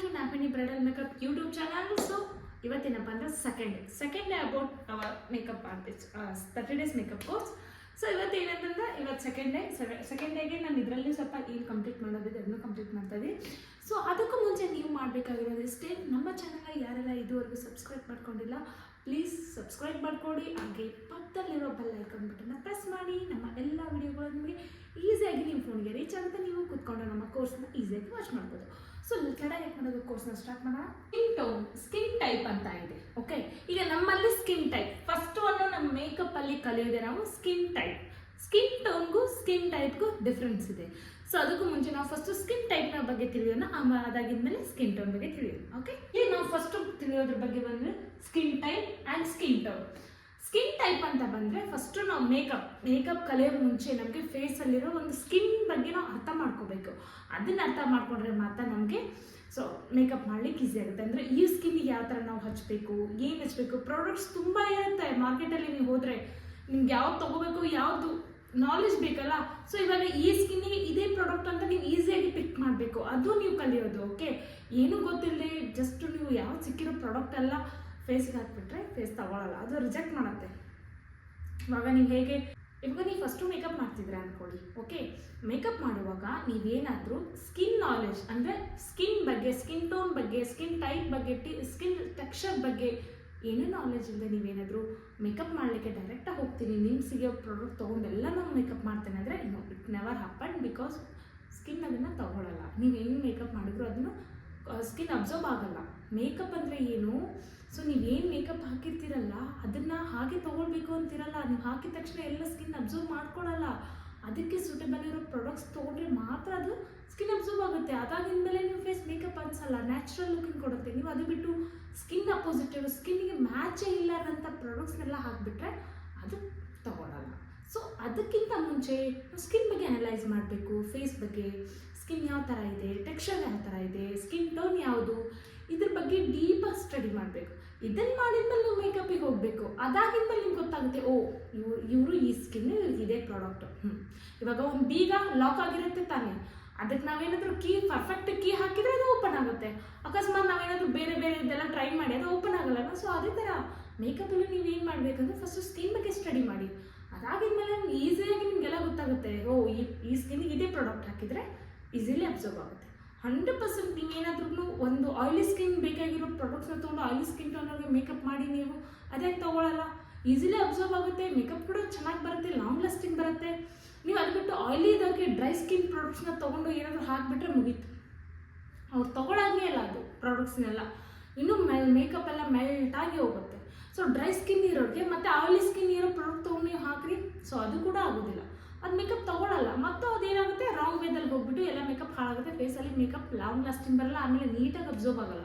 To ನ್ಯಾಪಿನಿ bridal makeup YouTube channel so ಇವತ್ತೇನಪ್ಪ ಅಂದ್ರೆ second day second day about our makeup artist thirty days makeup course so ಇವತ್ತು ಏನಂತಂದ್ರೆ, ಇವತ್ತು second day second ಡೇಗೆ ನಾನು ಇದರಲ್ಲಿ ಸ್ವಲ್ಪ ಏನು ಕಂಪ್ಲೀಟ್ ಮಾಡೋದಿದೆ ಅದನ್ನು ಕಂಪ್ಲೀಟ್ ಮಾಡ್ತಾ ಇದ್ದೀನಿ ಸೊ ಅದಕ್ಕೂ ಮುಂಚೆ ನೀವು ಮಾಡಬೇಕಾಗಿರೋದು ಇಷ್ಟೇ. ನಮ್ಮ ಚಾನಲ್ನ ಯಾರೆಲ್ಲ ಇದುವರೆಗೂ ಸಬ್ಸ್ಕ್ರೈಬ್ ಮಾಡ್ಕೊಂಡಿಲ್ಲ ಪ್ಲೀಸ್ ಸಬ್ಸ್ಕ್ರೈಬ್ ಮಾಡ್ಕೊಡಿ. ಹಾಗೆ ಪಕ್ಕದಲ್ಲಿರೋ ಬೆಲ್ ಐಕನ್ ಬಟನ್ನ ಪ್ರೆಸ್ ಮಾಡಿ. ನಮ್ಮ ಎಲ್ಲ ವಿಡಿಯೋಗಳು ನಿಮಗೆ ಈಸಿಯಾಗಿ ನಿಮ್ಮ ಫೋನ್ಗೆ ರೀಚ್ ಆಗುತ್ತೆ. ನೀವು ಕೂತ್ಕೊಂಡು ನಮ್ಮ ಕೋರ್ಸ್ನ ಈಸಿಯಾಗಿ ವಾಚ್ ಮಾಡ್ಬೋದು. ಸೊ ಕೆಳಗೆ ಮಾಡೋದು ಕೋರ್ಸ್ನ ಸ್ಟಾರ್ಟ್ ಮಾಡೋಣ? ಸ್ಕಿನ್ ಟೋನ್ ಸ್ಕಿನ್ ಟೈಪ್ ಅಂತ ಇದೆ ಓಕೆ ಈಗ ನಮ್ಮಲ್ಲಿ ಸ್ಕಿನ್ ಟೈಪ್ ಫಸ್ಟ್ ಒಂದು ನಮ್ಮ ಮೇಕಪ್ ಅಲ್ಲಿ ಕಲಿಯೋದೆ ನಾವು ಸ್ಕಿನ್ ಟೈಪ್ ಸ್ಕಿನ್ ಟೋನ್ಗೂ ಸ್ಕಿನ್ ಟೈಪ್ಗೂ ಡಿಫ್ರೆನ್ಸ್ ಇದೆ. ಸೊ ಅದಕ್ಕೂ ಮುಂಚೆ ನಾವು ಫಸ್ಟ್ ಸ್ಕಿನ್ ಟೈಪ್ನ ಬಗ್ಗೆ ತಿಳಿಯೋಣ. ಅದಾಗಿದ್ಮೇಲೆ ಸ್ಕಿನ್ ಟೋನ್ ಬಗ್ಗೆ ತಿಳಿಯೋಣ ಓಕೆ ಈಗ ನಾವು ಫಸ್ಟ್ ತಿಳಿಯೋದ್ರ ಬಗ್ಗೆ ಬಂದರೆ skin type and skin tone skin type ಅಂತ ಬಂದರೆ ಫಸ್ಟು ನಾವು ಮೇಕಪ್ ಮೇಕಪ್ ಕಲಿಯೋ ಮುಂಚೆ ನಮಗೆ ಫೇಸಲ್ಲಿರೋ ಒಂದು ಸ್ಕಿನ್ ಬಗ್ಗೆ ನಾವು ಅರ್ಥ ಮಾಡ್ಕೋಬೇಕು. ಅದನ್ನ ಅರ್ಥ ಮಾಡ್ಕೊಂಡ್ರೆ ಮಾತ್ರ ನಮಗೆ ಸೊ ಮೇಕಪ್ ಮಾಡ್ಲಿಕ್ಕೆ ಈಸಿ ಆಗುತ್ತೆ. ಅಂದರೆ ಈ ಸ್ಕಿನ್ನಿಗೆ ಯಾವ ಥರ ನಾವು ಹಚ್ಚಬೇಕು ಏನು ಹಚ್ಚಬೇಕು ಪ್ರಾಡಕ್ಟ್ಸ್ ತುಂಬ ಇರುತ್ತೆ. ಮಾರ್ಕೆಟಲ್ಲಿ ನೀವು ಹೋದರೆ ನಿಮ್ಗೆ ಯಾವ್ದು ತೊಗೋಬೇಕು, ಯಾವುದು ನಾಲೆಜ್ ಬೇಕಲ್ಲ ಸೊ ಇವಾಗ ಈ ಸ್ಕಿನ್ನಿಗೆ ಇದೇ ಪ್ರಾಡಕ್ಟ್ ಅಂತ ನೀವು ಈಸಿಯಾಗಿ ಪಿಕ್ ಮಾಡಬೇಕು. ಅದು ನೀವು ಕಲಿಯೋದು ಓಕೆ ಏನೂ ಗೊತ್ತಿಲ್ಲದೆ ಜಸ್ಟ್ ನೀವು ಯಾವ್ದು ಸಿಕ್ಕಿರೋ ಪ್ರಾಡಕ್ಟ್ ಎಲ್ಲ ಫೇಸ್ಗೆ ಹಾಕ್ಬಿಟ್ರೆ ಫೇಸ್ ತಗೊಳಲ್ಲ. ಅದು ರಿಜೆಕ್ಟ್ ಮಾಡುತ್ತೆ. ಇವಾಗ ನೀವು ಹೇಗೆ, ಇವಾಗ ನೀವು ಫಸ್ಟು ಮೇಕಪ್ ಮಾಡ್ತಿದ್ರೆ ಅಂದ್ಕೊಳ್ಳಿ ಓಕೆ ಮೇಕಪ್ ಮಾಡುವಾಗ ನೀವೇನಾದರೂ ಸ್ಕಿನ್ ನಾಲೆಜ್ ಅಂದರೆ ಸ್ಕಿನ್ ಬಗ್ಗೆ ಸ್ಕಿನ್ ಟೋನ್ ಬಗ್ಗೆ ಸ್ಕಿನ್ ಟೈಪ್ ಬಗ್ಗೆ ಟಿ ಸ್ಕಿನ್ ಟೆಕ್ಸ್ಚರ್ ಬಗ್ಗೆ ಏನೂ ನಾಲೆಜ್ ಇಲ್ಲದೆ ನೀವೇನಾದರೂ ಮೇಕಪ್ ಮಾಡಲಿಕ್ಕೆ ಡೈರೆಕ್ಟಾಗಿ ಹೋಗ್ತೀನಿ ನಿಮ್ಮ ಸಿಗೋ ಪ್ರಾಡಕ್ಟ್ ತೊಗೊಂಡೆಲ್ಲ ನಾನು ಮೇಕಪ್ ಮಾಡ್ತೇನೆ ಅಂದರೆ it never happen because skin ಅದನ್ನು ತಗೊಳ್ಳಲ್ಲ ನೀವು ಏನು ಮೇಕಪ್ ಮಾಡಿದ್ರು ಅದನ್ನು ಸ್ಕಿನ್ ಅಬ್ಸರ್ವ್ ಆಗಲ್ಲ. ಮೇಕಪ್ ಅಂದರೆ ಏನು? ಸೊ ನೀವೇನು ಮೇಕಪ್ ಹಾಕಿರ್ತೀರಲ್ಲ, ಅದನ್ನು ಹಾಗೆ ತೊಗೊಳ್ಬೇಕು ಅಂತಿರಲ್ಲ. ನೀವು ಹಾಕಿದ ತಕ್ಷಣ ಎಲ್ಲ ಸ್ಕಿನ್ ಅಬ್ಸರ್ವ್ ಮಾಡ್ಕೊಳ್ಳಲ್ಲ ಅದಕ್ಕೆ ಸೂಟೇಬಲ್ ಇರೋ ಪ್ರಾಡಕ್ಟ್ಸ್ ತೊಗೊಂಡ್ರೆ ಮಾತ್ರ ಅದು ಸ್ಕಿನ್ ಅಬ್ಸರ್ವ್ ಆಗುತ್ತೆ. ಅದಾಗಿನ ಮೇಲೆ ನೀವು ಫೇಸ್ ಮೇಕಪ್ ಅನ್ಸಲ್ಲ. ನ್ಯಾಚುರಲ್ ಲುಕಿಂಗ್ ಕೊಡುತ್ತೆ. ನೀವು ಅದು ಬಿಟ್ಟು ಸ್ಕಿನ್ ಅಪೋಸಿಟ್ ಇರೋ ಸ್ಕಿನ್ನಿಗೆ ಮ್ಯಾಚೇ ಇಲ್ಲದಂಥ ಪ್ರಾಡಕ್ಟ್ಸ್ನೆಲ್ಲ ಹಾಕಿಬಿಟ್ರೆ ಅದು ತೊಗೊಳಲ್ಲ. ಸೊ ಅದಕ್ಕಿಂತ ಮುಂಚೆ ಸ್ಕಿನ್ ಬಗ್ಗೆ ಅನಲೈಸ್ ಮಾಡಬೇಕು ಫೇಸ್ ಬಗ್ಗೆ. ಸ್ಕಿನ್ ಯಾವ ಥರ ಇದೆ ಟೆಕ್ಸ್ಚರ್ ಯಾವ ಥರ ಇದೆ ಸ್ಕಿನ್ ಟೋನ್ ಯಾವುದು, ಇದ್ರ ಬಗ್ಗೆ ಡೀಪಾಗಿ ಸ್ಟಡಿ ಮಾಡಬೇಕು. ಇದನ್ನು ಮಾಡಿದ್ಮೇಲೆ ನೀವು ಮೇಕಪ್ಪಿಗೆ ಹೋಗಬೇಕು. ಅದಾಗಿದ್ಮೇಲೆ ನಿಮ್ಗೆ ಗೊತ್ತಾಗುತ್ತೆ, ಓ, ಇವರು ಇವರು ಈ ಸ್ಕಿನ್ ಇದೇ ಪ್ರಾಡಕ್ಟು ಹ್ಞೂ ಇವಾಗ ಒಂದು ಬೀಗ ಲಾಕ್ ಆಗಿರುತ್ತೆ ತಾನೇ. ಅದಕ್ಕೆ ನಾವೇನಾದರೂ ಕೀ ಪರ್ಫೆಕ್ಟ್ ಕೀ ಹಾಕಿದರೆ ಅದು ಓಪನ್ ಆಗುತ್ತೆ. ಅಕಸ್ಮಾತ್ ನಾವೇನಾದರೂ ಬೇರೆ ಬೇರೆ ಇದೆಲ್ಲ ಟ್ರೈ ಮಾಡಿ ಅದು ಓಪನ್ ಆಗಲ್ಲ ಸೊ ಅದೇ ಥರ ಮೇಕಪ್ಪಲ್ಲಿ ನೀವು ಏನು ಮಾಡಬೇಕಂದ್ರೆ ಫಸ್ಟು ಸ್ಕಿನ್ ಬಗ್ಗೆ ಸ್ಟಡಿ ಮಾಡಿ. ಅದಾಗಿದ್ಮೇಲೆ ಮೇಲೆ ಈಸಿಯಾಗಿ ನಿಮಗೆಲ್ಲ ಗೊತ್ತಾಗುತ್ತೆ, ಓ, ಈ ಈ ಸ್ಕಿನ್ನಿಗೆ ಇದೇ ಪ್ರಾಡಕ್ಟ್ ಹಾಕಿದರೆ ಈಸಿಲಿ ಅಬ್ಸರ್ವ್ ಆಗುತ್ತೆ. ಹಂಡ್ರೆಡ್ ಪರ್ಸೆಂಟ್ ನೀವೇನಾದ್ರೂ ಒಂದು ಆಯಿಲಿ ಸ್ಕಿನ್ ಬೇಕಾಗಿರೋ ಪ್ರಾಡಕ್ಟ್ಸ್ನ ತೊಗೊಂಡು ಆಯಿಲಿ ಸ್ಕಿನ್ ಟೋನರ್ಗೆ ಮೇಕಪ್ ಮಾಡಿ ನೀವು ಅದೇ ತೊಗೊಳ್ಳಲ್ಲ ಈಸಿಲಿ ಅಬ್ಸರ್ವ್ ಆಗುತ್ತೆ ಮೇಕಪ್ ಕೂಡ ಚೆನ್ನಾಗಿ ಬರುತ್ತೆ ಲಾಂಗ್ ಲಾಸ್ಟಿಂಗ್ ಬರುತ್ತೆ. ನೀವು ಅದು ಬಿಟ್ಟು ಆಯಿಲಿ ಇದ್ದವ್ರಿಗೆ ಡ್ರೈ ಸ್ಕಿನ್ ಪ್ರಾಡಕ್ಟ್ಸ್ನ ತೊಗೊಂಡು ಏನಾದರೂ ಹಾಕಿಬಿಟ್ರೆ ಮುಗೀತು. ಅವ್ರು ತೊಗೊಳಂಗೆ ಇಲ್ಲ ಅದು ಪ್ರಾಡಕ್ಟ್ಸ್ನೆಲ್ಲ ಇನ್ನೂ ಮೆಲ್ ಮೇಕಪ್ ಎಲ್ಲ ಆಗಿ ಹೋಗುತ್ತೆ. ಸೊ ಡ್ರೈ ಸ್ಕಿನ್ ಇರೋರಿಗೆ ಮತ್ತು ಆಯಿಲಿ ಸ್ಕಿನ್ ಇರೋ ಪ್ರಾಡಕ್ಟ್ ತೊಗೊಂಡು ನೀವು ಹಾಕ್ರಿ. ಸೊ ಅದು ಕೂಡ ಆಗೋದಿಲ್ಲ. ಅದು ಮೇಕಪ್ ತೊಗೊಳಲ್ಲ. ಮತ್ತು ಅದೇನಾಗುತ್ತೆ? ರಾಂಗ್ ವೇದಲ್ಲಿ ಹೋಗ್ಬಿಟ್ಟು ಎಲ್ಲ ಮೇಕಪ್ ಹಾಳಾಗುತ್ತೆ. ಫೇಸಲ್ಲಿ ಮೇಕಪ್ ಲಾಂಗ್ ಲಾಸ್ಟಿಂಗ್ ಬರಲ್ಲ. ಆಮೇಲೆ ನೀಟಾಗಿ ಅಬ್ಸರ್ವ್ ಆಗಲ್ಲ.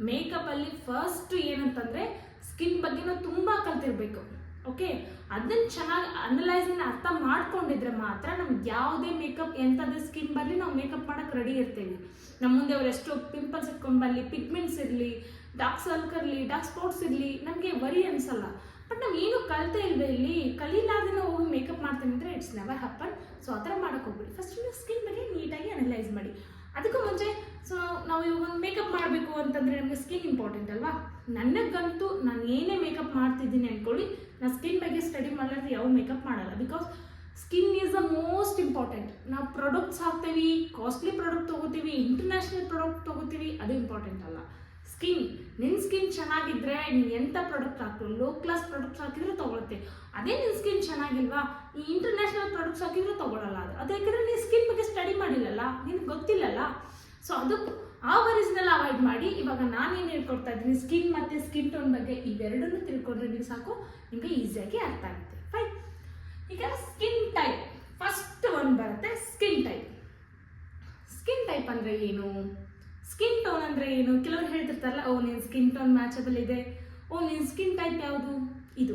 ಮೇಕಪ್ಪಲ್ಲಿ ಫಸ್ಟ್ ಏನಂತಂದರೆ ಸ್ಕಿನ್ ಬಗ್ಗೆ ನಾವು ತುಂಬ ಕಲ್ತಿರ್ಬೇಕು. ಓಕೆ ಅದನ್ನು ಚೆನ್ನಾಗಿ ಅನಲೈಸನ್ನ ಅರ್ಥ ಮಾಡ್ಕೊಂಡಿದ್ರೆ ಮಾತ್ರ ನಮ್ಗೆ ಯಾವುದೇ ಮೇಕಪ್ ಎಂಥದ್ದೇ ಸ್ಕಿನ್ ಬರಲಿ ನಾವು ಮೇಕಪ್ ಮಾಡೋಕ್ಕೆ ರೆಡಿ ಇರ್ತೀವಿ. ನಮ್ಮ ಮುಂದೆ ಅವ್ರು ಎಷ್ಟು ಪಿಂಪಲ್ಸ್ ಇಟ್ಕೊಂಡು ಬರಲಿ ಪಿಗ್ಮೆಂಟ್ಸ್ ಇರಲಿ ಡಾರ್ಕ್ ಸರ್ಕ್ ಇರಲಿ ಡಾರ್ಕ್ ಸ್ಪಾಟ್ಸ್ ಇರಲಿ, ನಮಗೆ ವರಿ ಅನ್ಸಲ್ಲ. ಬಟ್ ನಾವು ಏನು ಕಲಿತ ಇಲ್ವೇ ಇಲ್ಲಿ? ಕಲೀಲಾರ್ದೇ ನಾವು ಹೋಗಿ ಮೇಕಪ್ ಮಾಡ್ತೀನಿ ಅಂದರೆ ಇಟ್ಸ್ ನೆವರ್ ಹಪ್ಪನ್ ಸೊ ಆ ಥರ ಮಾಡೋಕೆ ಹೋಗ್ಬಿಡಿ. ಫಸ್ಟ್ ನೀವು ಸ್ಕಿನ್ ಬಗ್ಗೆ ನೀಟಾಗಿ ಅನಲೈಸ್ ಮಾಡಿ. ಅದಕ್ಕೂ ಮುಂಚೆ ಸೊ ನಾವು ಇವಾಗ ಒಂದು ಮೇಕಪ್ ಮಾಡಬೇಕು ಅಂತಂದರೆ ನಮಗೆ ಸ್ಕಿನ್ ಇಂಪಾರ್ಟೆಂಟ್ ಅಲ್ವಾ? ನನಗಂತೂ ನಾನು ಏನೇ ಮೇಕಪ್ ಮಾಡ್ತಿದ್ದೀನಿ ಅಂದ್ಕೊಳ್ಳಿ ನಾನು ಸ್ಕಿನ್ ಬಗ್ಗೆ ಸ್ಟಡಿ ಮಾಡಲಾರ್ದು ಯಾವ ಮೇಕಪ್ ಮಾಡಲ್ಲ. Because skin is the most important ನಾವು ಪ್ರಾಡಕ್ಟ್ಸ್ ಹಾಕ್ತೀವಿ ಕಾಸ್ಟ್ಲಿ ಪ್ರಾಡಕ್ಟ್ ತೊಗೋತೀವಿ ಇಂಟರ್ನ್ಯಾಷನಲ್ ಪ್ರಾಡಕ್ಟ್ ತೊಗೋತೀವಿ, ಅದು ಇಂಪಾರ್ಟೆಂಟ್ ಅಲ್ಲ. ಸ್ಕಿನ್ ನಿನ್ನ ಸ್ಕಿನ್ ಚೆನ್ನಾಗಿದ್ರೆ ನೀನು ಎಂಥ ಪ್ರಾಡಕ್ಟ್ ಹಾಕು ಲೋ ಕ್ಲಾಸ್ ಪ್ರಾಡಕ್ಟ್ಸ್ ಹಾಕಿದ್ರೆ ತೊಗೊಳುತ್ತೆ. ಅದೇ ನಿನ್ನ ಸ್ಕಿನ್ ಚೆನ್ನಾಗಿಲ್ವಾ, ಈ ಇಂಟರ್ನ್ಯಾಷನಲ್ ಪ್ರಾಡಕ್ಟ್ಸ್ ಹಾಕಿದ್ರೆ ತೊಗೊಳಲ್ಲ ಅದು. ಅದಕ್ಕೆ ನೀ ನೀನು ಸ್ಕಿನ್ ಬಗ್ಗೆ ಸ್ಟಡಿ ಮಾಡಿಲ್ಲಲ್ಲ, ನಿನಗೆ ಗೊತ್ತಿಲ್ಲಲ್ಲ. ಸೊ ಅದು ಆ ವರೀಸ್ನೆಲ್ಲ ಅವಾಯ್ಡ್ ಮಾಡಿ. ಇವಾಗ ನಾನೇನು ಹೇಳ್ಕೊಡ್ತಾ ಇದ್ದೀನಿ ಸ್ಕಿನ್ ಮತ್ತು ಸ್ಕಿನ್ ಟೋನ್ ಬಗ್ಗೆ ಇವೆರಡನ್ನೂ ತಿಳ್ಕೊಂಡ್ರೆ ನೀವು ಸಾಕು ನಿಮಗೆ ಈಸಿಯಾಗಿ ಅರ್ಥ ಆಗುತ್ತೆ. ಫೈನ್ ಈಗ ಸ್ಕಿನ್ ಟೈಪ್ ಫಸ್ಟ್ ಒಂದು ಬರುತ್ತೆ ಸ್ಕಿನ್ ಟೈಪ್ ಸ್ಕಿನ್ ಟೈಪ್ ಅಂದರೆ ಏನು? ಸ್ಕಿನ್ ಟೋನ್ ಅಂದರೆ ಏನು? ಕೆಲವರು ಹೇಳ್ತಿರ್ತಾರಲ್ಲ, ಓ ನಿನ್ನ ಸ್ಕಿನ್ ಟೋನ್ ಮ್ಯಾಚಬಲ್ ಇದೆ. ಓ ನಿನ್ನ ಸ್ಕಿನ್ ಟೈಪ್ ಯಾವುದು? ಇದು.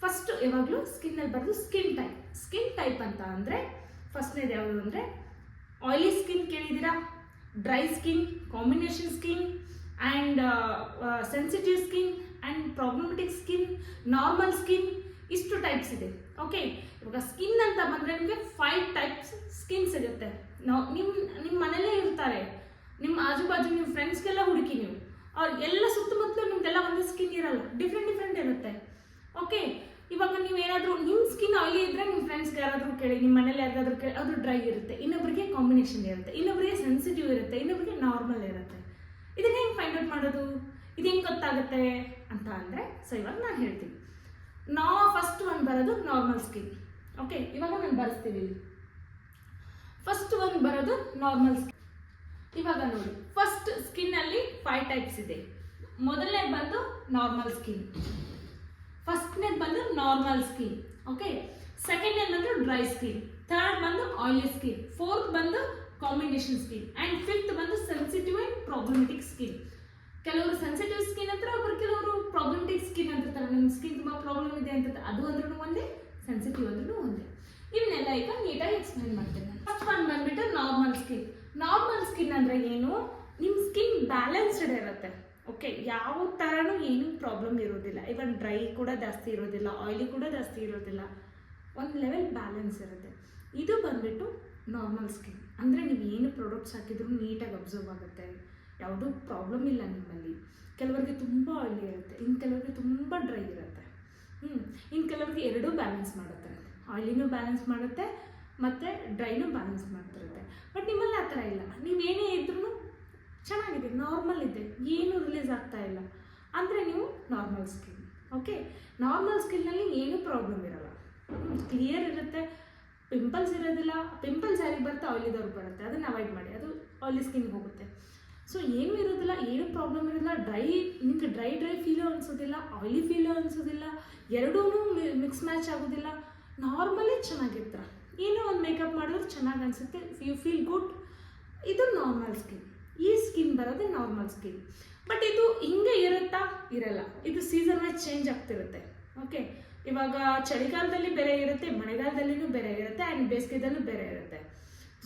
ಫಸ್ಟ್ ಯಾವಾಗಲೂ ಸ್ಕಿನ್ನಲ್ಲಿ ಬರೆದು ಸ್ಕಿನ್ ಟೈಪ್ ಸ್ಕಿನ್ ಟೈಪ್ ಅಂತ ಅಂದರೆ ಫಸ್ಟ್ನೇದು ಯಾವುದು ಅಂದರೆ ಆಯಿಲಿ ಸ್ಕಿನ್ ಕೇಳಿದ್ದೀರಾ? Dry skin combination skin and sensitive skin and problematic skin normal skin ಇಷ್ಟು ಟೈಪ್ಸ್ ಇದೆ. ಓಕೆ ಇವಾಗ ಸ್ಕಿನ್ ಅಂತ ಬಂದರೆ ನಿಮಗೆ ಫೈವ್ ಟೈಪ್ಸ್ ಸ್ಕಿನ್ ಸಿಗುತ್ತೆ. ನಾವು ನಿಮ್ಮ ನಿಮ್ಮ ಮನೇಲೇ ಇರ್ತಾರೆ. ನಿಮ್ಮ ಆಜು ಬಾಜು ನಿಮ್ಮ ಫ್ರೆಂಡ್ಸ್ ಫ್ರೆಂಡ್ಸ್ಗೆಲ್ಲ ಹುಡುಕಿ ನೀವು. ಅವ್ರು ಎಲ್ಲ ಸುತ್ತಮುತ್ತಲೂ ನಿಮ್ದೆಲ್ಲ ಒಂದು ಸ್ಕಿನ್ ಇರಲ್ಲ. ಡಿಫ್ರೆಂಟ್ ಡಿಫ್ರೆಂಟ್ ಇರುತ್ತೆ. ಓಕೆ ಇವಾಗ ನೀವು ಏನಾದರೂ ನಿಮ್ಮ ಸ್ಕಿನ್ ಆಯಿಲಿ ಇದ್ದರೆ ನಿಮ್ಮ ಫ್ರೆಂಡ್ಸ್ಗೆ ಯಾರಾದರೂ ಕೇಳಿ ನಿಮ್ಮ ಮನೇಲಿ ಯಾರಾದರೂ ಕೇಳಿ, ಅದು ಡ್ರೈ ಇರುತ್ತೆ. ಇನ್ನೊಬ್ಬರಿಗೆ ಕಾಂಬಿನೇಷನ್ ಇರುತ್ತೆ. ಇನ್ನೊಬ್ರಿಗೆ ಸೆನ್ಸಿಟಿವ್ ಇರುತ್ತೆ. ಇನ್ನೊಬ್ಬರಿಗೆ ನಾರ್ಮಲ್ ಇರುತ್ತೆ. ಇದನ್ನ ಹೆಂಗೆ ಫೈಂಡ್ ಔಟ್ ಮಾಡೋದು? ಇದು ಹೆಂಗೆ ಗೊತ್ತಾಗುತ್ತೆ ಅಂತ ಅಂದರೆ ಸೊ ಇವಾಗ ನಾನು ಹೇಳ್ತೀನಿ. ನಾ ಫಸ್ಟ್ ಒಂದು ಬರೋದು ನಾರ್ಮಲ್ ಸ್ಕಿನ್ ಓಕೆ ಇವಾಗ ನಾನು ಬರೆಸ್ತೀನಿ ಫಸ್ಟ್ ಒಂದು ಬರೋದು ನಾರ್ಮಲ್ ಸ್ಕಿನ್ ಇವಾಗ ನೋಡಿ ಫಸ್ಟ್ ಸ್ಕಿನ್ ಅಲ್ಲಿ ಫೈವ್ ಟೈಪ್ಸ್ ಇದೆ. ಮೊದಲನೇ ಬಂದು ನಾರ್ಮಲ್ ಸ್ಕಿನ್ ಫಸ್ಟ್ನೇದು ಬಂದು ನಾರ್ಮಲ್ ಸ್ಕಿನ್ ಓಕೆ ಸೆಕೆಂಡ್ನೇದು ಬಂದು ಡ್ರೈ ಸ್ಕಿನ್ ಥರ್ಡ್ ಬಂದು ಆಯಿಲಿ ಸ್ಕಿನ್ ಫೋರ್ತ್ ಬಂದು ಕಾಂಬಿನೇಷನ್ ಸ್ಕಿನ್ ಆ್ಯಂಡ್ ಫಿಫ್ತ್ ಬಂದು ಸೆನ್ಸಿಟಿವ್ ಆ್ಯಂಡ್ ಪ್ರಾಬ್ಲಮೆಟಿಕ್ ಸ್ಕಿನ್ ಕೆಲವರು ಸೆನ್ಸಿಟಿವ್ ಸ್ಕಿನ್ ಅಂತ ಒಬ್ಬರು ಕೆಲವರು ಪ್ರಾಬ್ಲಮೆಟಿಕ್ ಸ್ಕಿನ್ ಅಂತಿರ್ತಾರೆ. ನಿಮ್ಮ ಸ್ಕಿನ್ ತುಂಬ ಪ್ರಾಬ್ಲಮ್ ಇದೆ ಅಂತ ಅದು ಅಂದ್ರೂ ಒಂದೇ ಸೆನ್ಸಿಟಿವ್ ಅಂದ್ರೂ ಒಂದೇ. ಇವನ್ನೆಲ್ಲ ಈಗ ನೀಟಾಗಿ ಎಕ್ಸ್ಪ್ಲೈನ್ ಮಾಡ್ತೇನೆ ಫಸ್ಟ್ ಒಂದು ಬಂದ್ಬಿಟ್ಟು ನಾರ್ಮಲ್ ಸ್ಕಿನ್ ನಾರ್ಮಲ್ ಸ್ಕಿನ್ ಅಂದರೆ ಏನು? ನಿಮ್ಮ ಸ್ಕಿನ್ ಬ್ಯಾಲೆನ್ಸ್ಡ್ ಇರುತ್ತೆ. ಓಕೆ ಯಾವ ಥರನೂ ಏನೂ ಪ್ರಾಬ್ಲಮ್ ಇರೋದಿಲ್ಲ. ಇವನ್ ಡ್ರೈ ಕೂಡ ಜಾಸ್ತಿ ಇರೋದಿಲ್ಲ ಆಯಿಲಿ ಕೂಡ ಜಾಸ್ತಿ ಇರೋದಿಲ್ಲ. ಒಂದು ಲೆವೆಲ್ ಬ್ಯಾಲೆನ್ಸ್ ಇರುತ್ತೆ. ಇದು ಬಂದ್ಬಿಟ್ಟು ನಾರ್ಮಲ್ ಸ್ಕಿನ್ ಅಂದರೆ ನೀವು ಏನು ಪ್ರಾಡಕ್ಟ್ಸ್ ಹಾಕಿದ್ರು ನೀಟಾಗಿ ಅಬ್ಸರ್ವ್ ಆಗುತ್ತೆ. ಯಾವುದೂ ಪ್ರಾಬ್ಲಮ್ ಇಲ್ಲ ನಿಮ್ಮಲ್ಲಿ. ಕೆಲವರಿಗೆ ತುಂಬ ಆಯಿಲಿ ಇರುತ್ತೆ. ಇನ್ನು ಕೆಲವರಿಗೆ ತುಂಬ ಡ್ರೈ ಇರುತ್ತೆ. ಹ್ಞೂ ಇನ್ನು ಕೆಲವರಿಗೆ ಎರಡೂ ಬ್ಯಾಲೆನ್ಸ್ ಮಾಡುತ್ತೆ. ಆಯಿಲಿನೂ ಬ್ಯಾಲೆನ್ಸ್ ಮಾಡುತ್ತೆ ಮತ್ತು ಡ್ರೈನೂ ಬ್ಯಾಲೆನ್ಸ್ ಮಾಡ್ತಿರುತ್ತೆ. ಬಟ್ ನಿಮ್ಮಲ್ಲಿ ಆ ಥರ ಇಲ್ಲ. ನೀವು ಏನೇ ಇದ್ರೂ ಚೆನ್ನಾಗಿದೆ ನಾರ್ಮಲ್ ಇದೆ. ಏನೂ ರಿಲೀಸ್ ಆಗ್ತಾ ಇಲ್ಲ. ಅಂದರೆ ನೀವು ನಾರ್ಮಲ್ ಸ್ಕಿನ್ ಓಕೆ ನಾರ್ಮಲ್ ಸ್ಕಿನ್ನಲ್ಲಿ ಏನೂ ಪ್ರಾಬ್ಲಮ್ ಇರಲ್ಲ. ಕ್ಲಿಯರ್ ಇರುತ್ತೆ. ಪಿಂಪಲ್ಸ್ ಇರೋದಿಲ್ಲ. ಪಿಂಪಲ್ಸ್ ಯಾರಿಗೆ ಬರುತ್ತೆ ಆಯಿಲಿದವ್ರಿಗೆ ಬರುತ್ತೆ. ಅದನ್ನು ಅವಾಯ್ಡ್ ಮಾಡಿ. ಅದು ಆಯ್ಲಿ ಸ್ಕಿನ್ಗೆ ಹೋಗುತ್ತೆ. ಸೊ ಏನೂ ಇರೋದಿಲ್ಲ, ಏನೂ ಪ್ರಾಬ್ಲಮ್ ಇರೋದಿಲ್ಲ. ಡ್ರೈ ನಿಮಗೆ ಡ್ರೈ ಡ್ರೈ ಫೀಲು ಅನಿಸೋದಿಲ್ಲ ಆಯ್ಲಿ ಫೀಲು ಅನಿಸೋದಿಲ್ಲ. ಎರಡೂ ಮಿಕ್ಸ್ ಮ್ಯಾಚ್ ಆಗೋದಿಲ್ಲ. ನಾರ್ಮಲಿ ಚೆನ್ನಾಗಿರ್ತೀರ. ಏನೋ ಒಂದು ಮೇಕಪ್ ಮಾಡಿದ್ರೆ ಚೆನ್ನಾಗಿ ಅನಿಸುತ್ತೆ. ಯು ಫೀಲ್ ಗುಡ್ ಇದು ನಾರ್ಮಲ್ ಸ್ಕಿನ್ ಈ ಸ್ಕಿನ್ ಬರೋದೇ ನಾರ್ಮಲ್ ಸ್ಕಿನ್ ಬಟ್ ಇದು ಹಿಂಗೆ ಇರುತ್ತಾ? ಇರಲ್ಲ. ಇದು ಸೀಸನ್ ವೈಸ್ ಚೇಂಜ್ ಆಗ್ತಿರುತ್ತೆ. ಓಕೆ ಇವಾಗ ಚಳಿಗಾಲದಲ್ಲಿ ಬೇರೆ ಇರುತ್ತೆ, ಮಳೆಗಾಲದಲ್ಲಿನೂ ಬೇರೆ ಇರುತ್ತೆ ಆ್ಯಂಡ್ ಬೇಸಿಗೆದಲ್ಲೂ ಬೇರೆ ಇರುತ್ತೆ.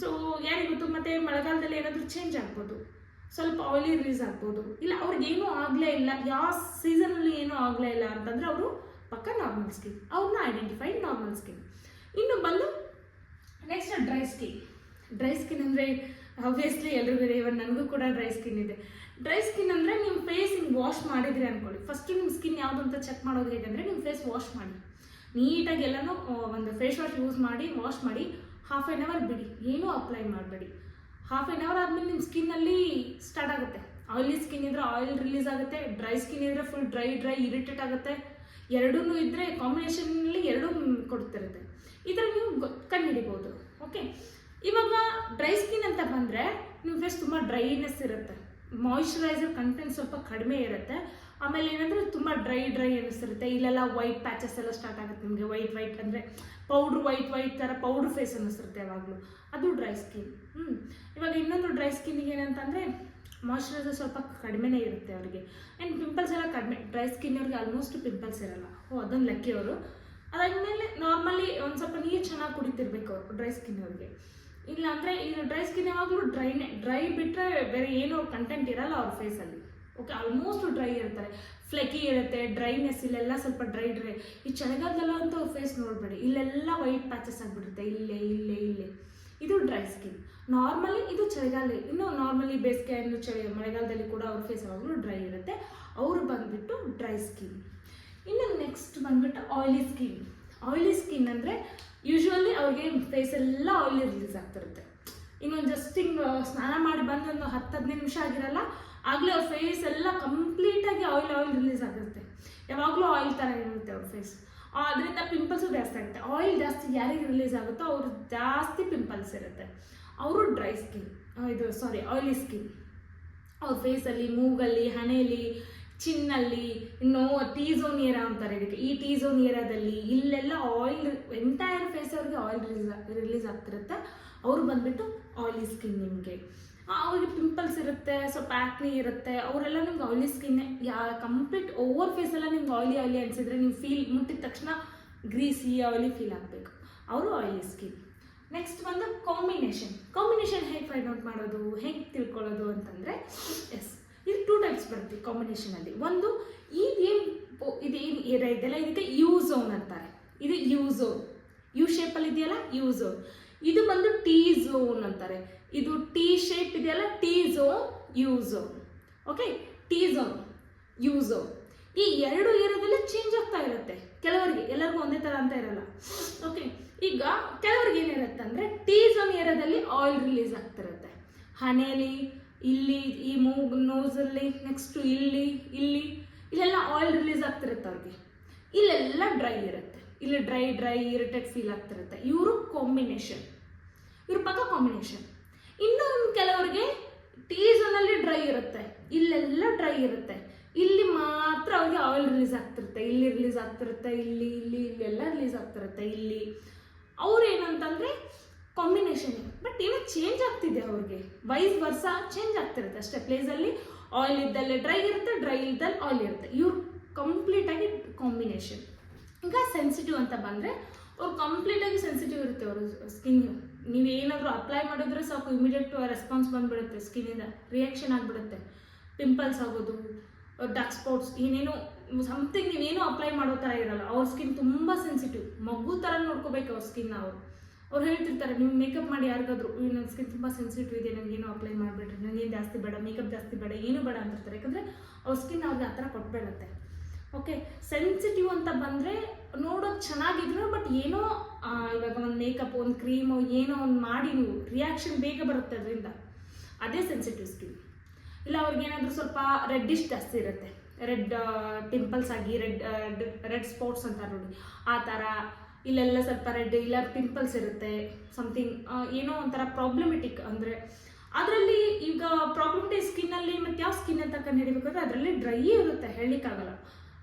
ಸೊ ಯಾರಿಗೆ ಗೊತ್ತು? ಮತ್ತು ಮಳೆಗಾಲದಲ್ಲಿ ಏನಾದರೂ ಚೇಂಜ್ ಆಗ್ಬೋದು. ಸ್ವಲ್ಪ ಆಯಿಲಿ ರಿಲೀಸ್ ಆಗ್ಬೋದು. ಇಲ್ಲ, ಅವ್ರಿಗೇನೂ ಆಗಲೇ ಇಲ್ಲ. ಯಾವ ಸೀಸನಲ್ಲಿ ಏನೂ ಆಗಲೇ ಇಲ್ಲ ಅಂತಂದರೆ ಅವರು ಪಕ್ಕ ನಾರ್ಮಲ್ ಸ್ಕಿನ್ ಅವ್ರನ್ನ ಐಡೆಂಟಿಫೈಡ್ ನಾರ್ಮಲ್ ಸ್ಕಿನ್ ಇನ್ನು ಬಂದು next dry skin dry skin ಅಂದರೆ ಆಬ್ವಿಯಸ್ಲಿ ಎಲ್ಲರೂ ಇದೆ. ಇವನ್ ನನಗೂ ಕೂಡ ಡ್ರೈ ಸ್ಕಿನ್ ಇದೆ. ಡ್ರೈ ಸ್ಕಿನ್ ಅಂದರೆ ನಿಮ್ಮ ಫೇಸ್ ಹಿಂಗೆ ವಾಶ್ ಮಾಡಿದ್ರಿ ಅಂದ್ಕೊಳ್ಳಿ ಫಸ್ಟು ನಿಮ್ಮ ಸ್ಕಿನ್ ಯಾವುದು ಅಂತ ಚೆಕ್ ಮಾಡೋದು ಹೇಗೆಂದರೆ ನಿಮ್ಮ ಫೇಸ್ ವಾಶ್ ಮಾಡಿ. ನೀಟಾಗಿ ಎಲ್ಲನೂ ಒಂದು ಫೇಸ್ ವಾಶ್ ಯೂಸ್ ಮಾಡಿ ವಾಶ್ ಮಾಡಿ ಹಾಫ್ ಆ್ಯನ್ ಅವರ್ ಬಿಡಿ. ಏನೂ ಅಪ್ಲೈ ಮಾಡಬೇಡಿ. ಹಾಫ್ ಆ್ಯನ್ ಅವರ್ ಆದಮೇಲೆ ನಿಮ್ಮ ಸ್ಕಿನ್ನಲ್ಲಿ ಸ್ಟಾರ್ಟ್ ಆಗುತ್ತೆ. ಆಯಿಲಿ ಸ್ಕಿನ್ ಇದ್ರೆ ಆಯಿಲ್ ರಿಲೀಸ್ ಆಗುತ್ತೆ. ಡ್ರೈ ಸ್ಕಿನ್ ಇದ್ರೆ ಫುಲ್ ಡ್ರೈ ಡ್ರೈ ಇರಿಟೇಟ್ ಆಗುತ್ತೆ. ಎರಡೂ ಇದ್ದರೆ ಕಾಂಬಿನೇಷನಲ್ಲಿ ಎರಡೂ ಕೊಡ್ತಿರುತ್ತೆ. ಇದ್ರಲ್ಲಿ ನೀವು ಕಂಡುಹಿಡಿಬೋದು ಓಕೆ ಇವಾಗ ಡ್ರೈ ಸ್ಕಿನ್ ಅಂತ ಬಂದರೆ ನಿಮ್ಮ ಫೇಸ್ ತುಂಬ ಡ್ರೈನೆಸ್ ಇರುತ್ತೆ. ಮಾಯಿಶ್ಚರೈಸರ್ ಕಂಟೆಂಟ್ ಸ್ವಲ್ಪ ಕಡಿಮೆ ಇರುತ್ತೆ. ಆಮೇಲೆ ಏನಂದರೆ ತುಂಬ ಡ್ರೈ ಡ್ರೈ ಅನ್ನಿಸಿರುತ್ತೆ ಇಲ್ಲೆಲ್ಲ ವೈಟ್ ಪ್ಯಾಚಸ್ ಎಲ್ಲ ಸ್ಟಾರ್ಟ್ ಆಗುತ್ತೆ ನಿಮಗೆ. ವೈಟ್ ವೈಟ್ ಅಂದರೆ ಪೌಡ್ರ್ ವೈಟ್ ವೈಟ್ ಥರ ಪೌಡ್ರ್ ಫೇಸ್ ಅನ್ನಿಸಿರುತ್ತೆ ಯಾವಾಗಲೂ. ಅದು ಡ್ರೈ ಸ್ಕಿನ್ ಹ್ಞೂ ಇವಾಗ ಇನ್ನೊಂದು ಡ್ರೈ ಸ್ಕಿನ್ನಿಗೆ ಏನಂತಂದರೆ ಮಾಯಶ್ಚರೈಸರ್ ಸ್ವಲ್ಪ ಕಡಿಮೆನೇ ಇರುತ್ತೆ ಅವರಿಗೆ. ಆ್ಯಂಡ್ ಪಿಂಪಲ್ಸ್ ಎಲ್ಲ ಕಡಿಮೆ. ಡ್ರೈ ಸ್ಕಿನ್ ಅವ್ರಿಗೆ ಆಲ್ಮೋಸ್ಟ್ ಪಿಂಪಲ್ಸ್ ಇರಲ್ಲ. ಓ, ಅದೊಂದು ಲಕ್ಕಿ ಅವರು. ಅದಾದಮೇಲೆ ನಾರ್ಮಲಿ ಒಂದು ಸ್ವಲ್ಪ ನೀರು ಚೆನ್ನಾಗಿ ಕುಡಿತಿರ್ಬೇಕು ಅವ್ರು ಡ್ರೈ ಸ್ಕಿನ್ ಅವ್ರಿಗೆ. ಇಲ್ಲ ಅಂದರೆ ಡ್ರೈ ಸ್ಕಿನ್ ಯಾವಾಗಲೂ ಡ್ರೈನೇ ಡ್ರೈ ಬಿಟ್ಟರೆ ಬೇರೆ ಏನೋ ಕಂಟೆಂಟ್ ಇರಲ್ಲ ಅವ್ರ ಫೇಸಲ್ಲಿ ಓಕೆ ಆಲ್ಮೋಸ್ಟ್ ಡ್ರೈ ಇರ್ತಾರೆ. ಫ್ಲೆಕಿ ಇರುತ್ತೆ ಡ್ರೈನೆಸ್ ಇಲ್ಲೆಲ್ಲ ಸ್ವಲ್ಪ ಡ್ರೈ ಡ್ರೈ ಈ ಚಳಿಗಾಲದಲ್ಲ ಅಂತ ಅವ್ರ ಫೇಸ್ ನೋಡಬೇಡಿ. ಇಲ್ಲೆಲ್ಲ ವೈಟ್ ಪ್ಯಾಚಸ್ ಆಗಿಬಿಡುತ್ತೆ. ಇಲ್ಲೇ ಇಲ್ಲೇ ಇಲ್ಲೇ. ಇದು ಡ್ರೈ ಸ್ಕಿನ್ ನಾರ್ಮಲಿ ಇದು ಚಳಿಗಾಲ, ಇನ್ನು ನಾರ್ಮಲಿ ಬೇಸಿಗೆ ಚಳಿ ಮಳೆಗಾಲದಲ್ಲಿ ಕೂಡ ಅವ್ರ ಫೇಸ್ ಯಾವಾಗಲೂ ಡ್ರೈ ಇರುತ್ತೆ. ಅವರು ಬಂದುಬಿಟ್ಟು ಡ್ರೈ ಸ್ಕಿನ್ ಇನ್ನು ನೆಕ್ಸ್ಟ್ ಬಂದ್ಬಿಟ್ಟು ಆಯಿಲಿ ಸ್ಕಿನ್ ಆಯಿಲಿ ಸ್ಕಿನ್ ಅಂದರೆ ಯೂಶ್ವಲಿ ಅವ್ರಿಗೆ ಫೇಸ್ ಎಲ್ಲ ಆಯಿಲಿ ರಿಲೀಸ್ ಆಗ್ತಿರುತ್ತೆ. ಇನ್ನೊಂದು ಜಸ್ಟ್ ಹಿಂಗೆ ಸ್ನಾನ ಮಾಡಿ ಬಂದು ಒಂದು ಹತ್ತು ಹದಿನೈದು ನಿಮಿಷ ಆಗಿರಲ್ಲ, ಆಗಲೇ ಅವ್ರ ಫೇಸ್ ಎಲ್ಲ ಕಂಪ್ಲೀಟಾಗಿ ಆಯಿಲ್ ಆಯಿಲ್ ರಿಲೀಸ್ ಆಗಿರುತ್ತೆ. ಯಾವಾಗಲೂ ಆಯಿಲ್ ಥರ ಇರುತ್ತೆ ಅವ್ರ ಫೇಸ್ ಅದರಿಂದ ಪಿಂಪಲ್ಸು ಜಾಸ್ತಿ ಆಗುತ್ತೆ. ಆಯಿಲ್ ಜಾಸ್ತಿ ಯಾರಿಗೆ ರಿಲೀಸ್ ಆಗುತ್ತೋ ಅವರು ಜಾಸ್ತಿ ಪಿಂಪಲ್ಸ್ ಇರುತ್ತೆ. ಅವರು ಡ್ರೈ ಸ್ಕಿನ್ ಇದು ಸಾರಿ ಆಯಿಲಿ ಸ್ಕಿನ್ ಅವ್ರ ಫೇಸಲ್ಲಿ ಮೂಗಲ್ಲಿ ಹಣೆಯಲ್ಲಿ ಚಿನ್ನಲ್ಲಿ ನೋ ಟೀ ಝೋನ್ ಏರಾ ಅಂತಾರೆ ಇದಕ್ಕೆ. ಈ ಟೀ ಝೋನ್ ಏರಿಯಾದಲ್ಲಿ ಇಲ್ಲೆಲ್ಲ ಆಯಿಲ್ ಎಂಟೈರ್ ಫೇಸ್ ಅವ್ರಿಗೆ ಆಯಿಲ್ ರಿಲೀಸ್ ರಿಲೀಸ್ ಆಗ್ತಿರುತ್ತೆ. ಅವ್ರು ಬಂದ್ಬಿಟ್ಟು ಆಯಿಲಿ ಸ್ಕಿನ್ ನಿಮಗೆ. ಅವ್ರಿಗೆ ಪಿಂಪಲ್ಸ್ ಇರುತ್ತೆ ಸ್ವಲ್ಪ ಆ್ಯಕ್ನಿ ಇರುತ್ತೆ. ಅವರೆಲ್ಲ ನಿಮ್ಗೆ ಆಯಿಲಿ ಸ್ಕಿನ್ ಯಾ ಕಂಪ್ಲೀಟ್ ಓವರ್ ಫೇಸ್ ಎಲ್ಲ ನಿಮ್ಗೆ ಆಯಿಲಿ ಆಯಿಲಿ ಅನಿಸಿದ್ರೆ ನೀವು ಫೀಲ್ ಮುಟ್ಟಿದ ತಕ್ಷಣ ಗ್ರೀಸಿ ಆಯಿಲಿ ಫೀಲ್ ಆಗಬೇಕು. ಅವರು ಆಯಿಲಿ ಸ್ಕಿನ್ ನೆಕ್ಸ್ಟ್ ಬಂದು ಕಾಂಬಿನೇಷನ್ ಕಾಂಬಿನೇಷನ್ ಹೇಗೆ ಫೈಂಡ್ ಔಟ್ ಮಾಡೋದು, ಹೇಗೆ ತಿಳ್ಕೊಳ್ಳೋದು ಅಂತಂದರೆ ಎಸ್ ಇದು ಟೂ ಟೈಪ್ಸ್ ಬರುತ್ತೆ ಕಾಂಬಿನೇಷನಲ್ಲಿ ಒಂದು ಇದೇನು ಇದೇನು ಏರಿಯಾ ಇದೆಯಲ್ಲ ಇದಕ್ಕೆ ಯೂ ಝೋನ್ ಅಂತಾರೆ. ಇದು ಯೂ ಝೋನ್ ಯು ಶೇಪಲ್ಲಿ ಇದೆಯಲ್ಲ? ಯು ಝೋನ್ ಇದು ಬಂದು ಟಿ ಝೋನ್ ಅಂತಾರೆ. ಇದು ಟಿ ಶೇಪ್ ಇದೆಯಲ್ಲ? T zone U zone okay T zone U zone ಈ ಎರಡು ಏರಿಯಾದಲ್ಲಿ ಚೇಂಜ್ ಆಗ್ತಾ ಇರುತ್ತೆ. ಕೆಲವರಿಗೆ, ಎಲ್ಲರಿಗೂ ಒಂದೇ ಥರ ಅಂತ ಇರಲ್ಲ. ಓಕೆ ಈಗ ಕೆಲವರಿಗೆ ಏನಿರುತ್ತೆ ಅಂದರೆ ಟಿ ಝೋನ್ ಏರಿಯಾದಲ್ಲಿ ಆಯಿಲ್ ರಿಲೀಸ್ ಆಗ್ತಿರುತ್ತೆ. ಹಣೆಯಲ್ಲಿ ಇಲ್ಲಿ ಈ ಮೂಗ್ ನೋಸಲ್ಲಿ ನೆಕ್ಸ್ಟು ಇಲ್ಲಿ ಇಲ್ಲಿ, ಇಲ್ಲೆಲ್ಲ ಆಯಿಲ್ ರಿಲೀಸ್ ಆಗ್ತಿರುತ್ತೆ ಅವ್ರಿಗೆ. ಇಲ್ಲೆಲ್ಲ ಡ್ರೈ ಇರುತ್ತೆ. ಇಲ್ಲಿ ಡ್ರೈ ಡ್ರೈ ಇರಿಟೇಟ್ ಫೀಲ್ ಆಗ್ತಿರುತ್ತೆ. ಇವರು ಕಾಂಬಿನೇಷನ್ ಇವ್ರ ಪಕ್ಕ ಕಾಂಬಿನೇಷನ್ ಇನ್ನು ಕೆಲವರಿಗೆ ಟೀ ಝೋನಲ್ಲಿ ಡ್ರೈ ಇರುತ್ತೆ. ಇಲ್ಲೆಲ್ಲ ಡ್ರೈ ಇರುತ್ತೆ. ಇಲ್ಲಿ ಮಾತ್ರ ಅವ್ರಿಗೆ ಆಯಿಲ್ ರಿಲೀಸ್ ಆಗ್ತಿರುತ್ತೆ. ಇಲ್ಲಿ ರಿಲೀಸ್ ಆಗ್ತಿರುತ್ತೆ, ಇಲ್ಲಿ ಇಲ್ಲಿ, ಇಲ್ಲೆಲ್ಲ ರಿಲೀಸ್ ಆಗ್ತಿರುತ್ತೆ. ಇಲ್ಲಿ ಅವ್ರು ಏನಂತಂದರೆ ಕಾಂಬಿನೇಷನ್ ಬಟ್ ಏನೋ ಚೇಂಜ್ ಆಗ್ತಿದೆ ಅವ್ರಿಗೆ. ವೈಸ್ ವರ್ಷ ಚೇಂಜ್ ಆಗ್ತಿರುತ್ತೆ ಅಷ್ಟೇ. ಪ್ಲೇಸಲ್ಲಿ ಆಯಿಲ್ ಇದ್ದಲ್ಲಿ ಡ್ರೈ ಇರುತ್ತೆ ಡ್ರೈ ಇದ್ದಲ್ಲಿ ಆಯಿಲ್ ಇರುತ್ತೆ. ಇವ್ರು ಕಂಪ್ಲೀಟಾಗಿ ಕಾಂಬಿನೇಷನ್ ಈಗ ಸೆನ್ಸಿಟಿವ್ ಅಂತ ಬಂದರೆ ಅವ್ರು ಕಂಪ್ಲೀಟಾಗಿ ಸೆನ್ಸಿಟಿವ್ ಇರುತ್ತೆ ಅವ್ರ ಸ್ಕಿನ್ ನೀವು ಏನಾದರೂ ಅಪ್ಲೈ ಮಾಡಿದ್ರೆ ಸಾಕು ಇಮಿಡಿಯೇಟ್ ರೆಸ್ಪಾನ್ಸ್ ಬಂದ್ಬಿಡುತ್ತೆ ಸ್ಕಿನ್ನಿಂದ ರಿಯಾಕ್ಷನ್ ಆಗಿಬಿಡುತ್ತೆ. ಪಿಂಪಲ್ಸ್ ಆಗೋದು ಡಾರ್ಕ್ ಸ್ಪಾಟ್ಸ್ ಏನೇನೋ ಸಮಥಿಂಗ್ ನೀವೇನೋ ಅಪ್ಲೈ ಮಾಡೋ ಥರ ಇರಲ್ಲ. ಅವ್ರ ಸ್ಕಿನ್ ತುಂಬ ಸೆನ್ಸಿಟಿವ್ ಮಗು ಥರ ನೋಡ್ಕೋಬೇಕು ಅವ್ರ ಸ್ಕಿನ್ ಅವರು. ಅವ್ರು ಹೇಳ್ತಿರ್ತಾರೆ, ನೀವು ಮೇಕಪ್ ಮಾಡಿ ಯಾರಿಗಾದ್ರು ನನ್ನ ಸ್ಕಿನ್ ತುಂಬ ಸೆನ್ಸಿಟಿವ್ ಇದೆ ನನಗೆ ಏನು ಅಪ್ಲೈ ಮಾಡಿಬಿಟ್ರೆ ನನಗೇನು ಜಾಸ್ತಿ ಬೇಡ ಮೇಕಪ್ ಜಾಸ್ತಿ ಬೇಡ, ಏನು ಬೇಡ ಅಂತಿರ್ತಾರೆ. ಯಾಕಂದರೆ ಅವ್ರ ಸ್ಕಿನ್ ಅವ್ರಿಗೆ ಆ ಥರ ಕೊಟ್ಬೇಡತ್ತೆ. ಓಕೆ ಸೆನ್ಸಿಟಿವ್ ಅಂತ ಬಂದರೆ ನೋಡೋದು ಚೆನ್ನಾಗಿದ್ರು ಬಟ್ ಏನೋ ಇವಾಗ ಒಂದು ಮೇಕಪ್ ಒಂದು ಕ್ರೀಮು ಏನೋ ಒಂದು ಮಾಡಿ ನೀವು ರಿಯಾಕ್ಷನ್ ಬೇಗ ಬರುತ್ತೆ ಅದರಿಂದ. ಅದೇ ಸೆನ್ಸಿಟಿವ್ ಸ್ಕಿನ್ ಇಲ್ಲ ಅವ್ರಿಗೇನಾದರೂ ಸ್ವಲ್ಪ ರೆಡ್ಡಿಶ್ ಜಾಸ್ತಿ ಇರುತ್ತೆ. ರೆಡ್ ಪಿಂಪಲ್ಸ್ ಆಗಿ ರೆಡ್ ರೆಡ್ ಸ್ಪಾಟ್ಸ್ ಅಂತ ನೋಡಿ, ಆ ಥರ ಇಲ್ಲೆಲ್ಲ ಸ್ವಲ್ಪ ರೆಡ್ ಇಲ್ಲ ಪಿಂಪಲ್ಸ್ ಇರುತ್ತೆ ಸಮಥಿಂಗ್ ಏನೋ ಒಂಥರ ಪ್ರಾಬ್ಲಮೆಟಿಕ್ ಅಂದರೆ, ಅದರಲ್ಲಿ ಈಗ ಪ್ರಾಬ್ಲಮೆಟಿಕ್ ಸ್ಕಿನ್ನಲ್ಲಿ ಮತ್ತು ಯಾವ ಸ್ಕಿನ್ ಅಂತ ಕಂಡು ಹಿಡಿಬೇಕಾದ್ರೆ ಅದರಲ್ಲಿ ಡ್ರೈ ಇರುತ್ತೆ, ಹೇಳಲಿಕ್ಕಾಗಲ್ಲ.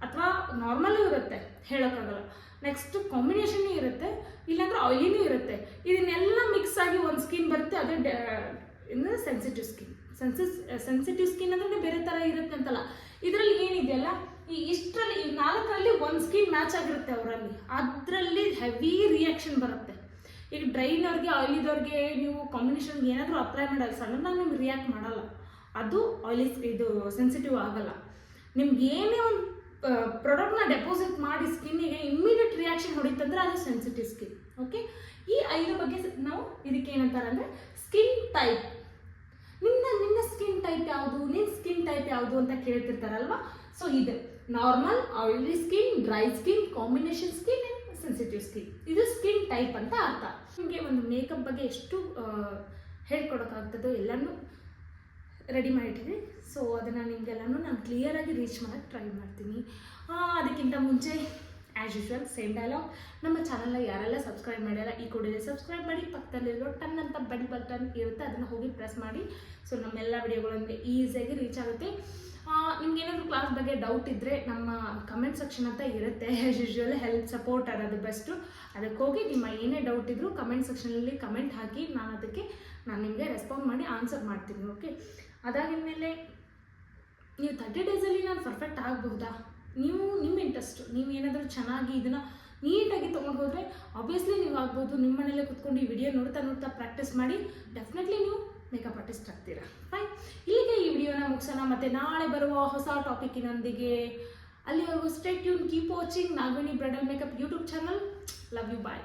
ಅಥವಾ ನಾರ್ಮಲ್ಲೂ ಇರುತ್ತೆ, ಹೇಳೋಕ್ಕಾಗಲ್ಲ. ನೆಕ್ಸ್ಟ್ ಕಾಂಬಿನೇಷನ್ ಇರುತ್ತೆ, ಇಲ್ಲಾಂದ್ರೆ ಆಯಿಲಿನೂ ಇರುತ್ತೆ. ಇದನ್ನೆಲ್ಲ ಮಿಕ್ಸ್ ಆಗಿ ಒಂದು ಸ್ಕಿನ್ ಬರುತ್ತೆ, ಅದೇ ಅಂದರೆ ಸೆನ್ಸಿಟಿವ್ ಸ್ಕಿನ್ ಸೆನ್ಸಿಸ್ ಸೆನ್ಸಿಟಿವ್ ಸ್ಕಿನ್ ಅಂದ್ರೆ ಬೇರೆ ಥರ ಇರುತ್ತೆ ಅಂತಲ್ಲ. ಇದರಲ್ಲಿ ಏನಿದೆಯಲ್ಲ ಈ ಇಷ್ಟರಲ್ಲಿ, ಈ ನಾಲ್ಕರಲ್ಲಿ ಒಂದು ಸ್ಕಿನ್ ಮ್ಯಾಚ್ ಆಗಿರುತ್ತೆ ಅವರಲ್ಲಿ. ಅದರಲ್ಲಿ ಹೆವಿ ರಿಯಾಕ್ಷನ್ ಬರುತ್ತೆ. ಈಗ ಡ್ರೈನವ್ರಿಗೆ ಆಯಿಲಿದವ್ರಿಗೆ ನೀವು ಕಾಂಬಿನೇಷನ್ ಏನಾದರೂ ಅಪ್ಲೈ ಮಾಡಲ್ಲ ಸಡನ್ನಾಗಿ ನಿಮ್ಗೆ ರಿಯಾಕ್ಟ್ ಮಾಡಲ್ಲ. ಅದು ಆಯಿಲಿ ಇದು ಸೆನ್ಸಿಟಿವ್ ಆಗಲ್ಲ. ನಿಮ್ಗೆ ಏನೇ ಒಂದು ಪ್ರಾಡಕ್ಟ್ನ ಡೆಪಾಸಿಟ್ ಮಾಡಿ ಸ್ಕಿನ್ನಿಗೆ ಇಮ್ಮಿಡಿಯೇಟ್ ರಿಯಾಕ್ಷನ್ ಹೊಡಿತಂದ್ರೆ ಅದು ಸೆನ್ಸಿಟಿವ್ ಸ್ಕಿನ್ ಓಕೆ ಈ ಐದು ಬಗ್ಗೆ ನಾವು ಇದಕ್ಕೆ ಏನಂತಾರೆ ಅಂದರೆ ಸ್ಕಿನ್ ಟೈಪ್ ನಿನ್ನ ನಿನ್ನ ಸ್ಕಿನ್ ಟೈಪ್ ಯಾವುದು? ನಿನ್ನ ಸ್ಕಿನ್ ಟೈಪ್ ಯಾವುದು ಅಂತ ಕೇಳ್ತಿರ್ತಾರಲ್ವಾ? ಸೊ ಇದು normal oily skin dry skin combination skin sensitive skin ಇದು ಸ್ಕಿನ್ ಟೈಪ್ ಅಂತ ಅರ್ಥ. ನಿಮಗೆ ಒಂದು ಮೇಕಪ್ ಬಗ್ಗೆ ಎಷ್ಟು ಹೇಳ್ಕೊಡೋಕ್ಕಾಗ್ತದೋ ಎಲ್ಲನೂ ರೆಡಿ ಮಾಡಿಟ್ಟಿದೆ ಸೊ ಅದನ್ನು ನಿಮಗೆಲ್ಲನೂ ನಾನು ಕ್ಲಿಯರಾಗಿ ರೀಚ್ ಮಾಡೋಕ್ಕೆ ಟ್ರೈ ಮಾಡ್ತೀನಿ. ಅದಕ್ಕಿಂತ ಮುಂಚೆ ಆ್ಯಸ್ ಯೂಶ್ವಲ್ ಸೇಮ್ ಡೈಲಾಗ್ ನಮ್ಮ ಚಾನಲ್ನ ಯಾರೆಲ್ಲ ಸಬ್ಸ್ಕ್ರೈಬ್ ಮಾಡಿಲ್ಲ, ಈ ಕೂಡಲೇ ಸಬ್ಸ್ಕ್ರೈಬ್ ಮಾಡಿ, ಪಕ್ಕದಲ್ಲಿರೋ ಟನ್ ಅಂತ ಬೆಲ್ ಬಟನ್ ಇರುತ್ತೆ, ಅದನ್ನು ಹೋಗಿ ಪ್ರೆಸ್ ಮಾಡಿ. ಸೊ ನಮ್ಮೆಲ್ಲ ವಿಡಿಯೋಗಳು ನಿಮಗೆ ಈಸಿಯಾಗಿ ರೀಚ್ ಆಗುತ್ತೆ. ನಿಮ್ಗೆ ಏನಾದರೂ ಕ್ಲಾಸ್ ಬಗ್ಗೆ ಡೌಟ್ ಇದ್ದರೆ ನಮ್ಮ ಕಮೆಂಟ್ ಸೆಕ್ಷನ್ ಅಂತ ಇರುತ್ತೆ. ಆ್ಯಸ್ ಯೂಶ್ವಲ್ ಹೆಲ್ಪ್ ಸಪೋರ್ಟ್ ಅನ್ನೋದು ಬೆಸ್ಟು ಅದಕ್ಕೆ ಹೋಗಿ, ನಿಮ್ಮ ಏನೇ ಡೌಟ್ ಇದ್ದರೂ ಕಮೆಂಟ್ ಸೆಕ್ಷನಲ್ಲಿ ಕಮೆಂಟ್ ಹಾಕಿ, ನಾನು ಅದಕ್ಕೆ, ನಾನು ನಿಮಗೆ ರೆಸ್ಪಾಂಡ್ ಮಾಡಿ ಆನ್ಸರ್ ಮಾಡ್ತೀನಿ ಓಕೆ ಅದಾಗಿದ್ಮೇಲೆ, ನೀವು ತರ್ಟಿ ಡೇಸಲ್ಲಿ ನಾನು ಪರ್ಫೆಕ್ಟ್ ಆಗಬಹುದಾ? ನೀವು, ನಿಮ್ಮ ಇಂಟ್ರೆಸ್ಟು ನೀವು ಏನಾದರೂ ಚೆನ್ನಾಗಿ ಇದನ್ನು ನೀಟಾಗಿ ತೊಗೊಂಡು ಹೋದರೆ ಆಬ್ವಿಯಸ್ಲಿ ನೀವು ಆಗ್ಬೋದು. ನಿಮ್ಮ ಮನೇಲೆ ಕುತ್ಕೊಂಡು ಈ ವಿಡಿಯೋ ನೋಡ್ತಾ ನೋಡ್ತಾ ಪ್ರಾಕ್ಟೀಸ್ ಮಾಡಿ ಡೆಫಿನೆಟ್ಲಿ ನೀವು ಮೇಕಪ್ ಆರ್ಟಿಸ್ಟ್ ಆಗ್ತೀರಾ. ಫೈನ್ ಇಲ್ಲಿಗೆ ಈ ವಿಡಿಯೋನ ಮುಗಿಸೋಣ. ಮತ್ತು ನಾಳೆ ಬರುವ ಹೊಸ ಟಾಪಿಕ್ಕಿನೊಂದಿಗೆ ಅಲ್ಲಿವರೆಗೂ stay tuned keep watching Nagaveni bridal makeup YouTube channel love you bye